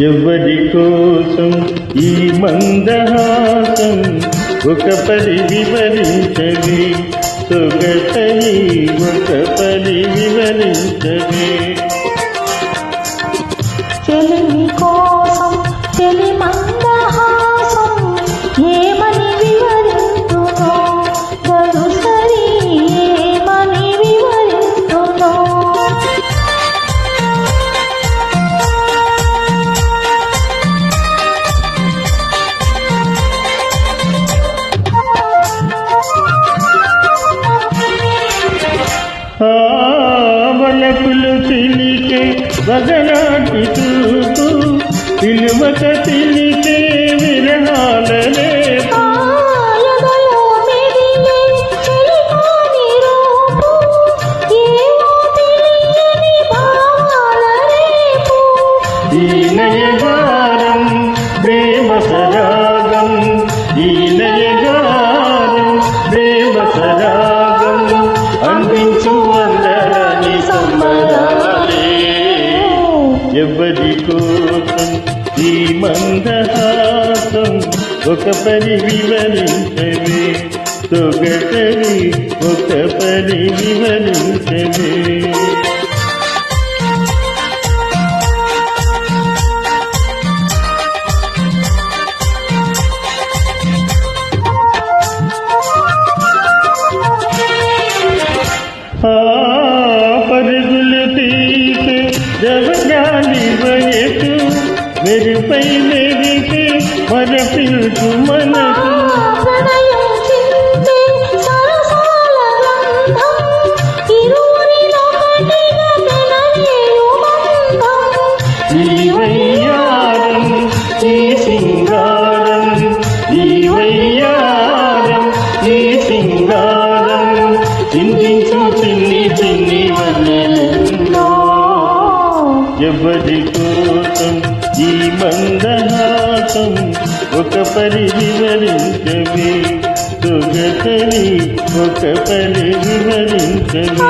ఎవరి కోసం ఈ మందహాసం ఒక పరి వివరించవి సొగటని ఒక పరి వివరించవి మెదిలే చెలికాని రూపు ఏమో తెలియని భావాల రేపు. ఈ నయగారం ప్రేమ సరాగం ఈ నయగారం మందహాసం ఒక పని వివరించవే. సొగటవి ఒక పరి వివరించవే. ఆ వెరుపై మెరిసే మరపిల్చు మనసు. సింగారం ఈ సింగారం గంధం ఇరువురినొకటిగా ఎవరి కోసం ఈ మందహాసం ఒక పరి వివరించవి సొగతని ఒక పరి వివరించవి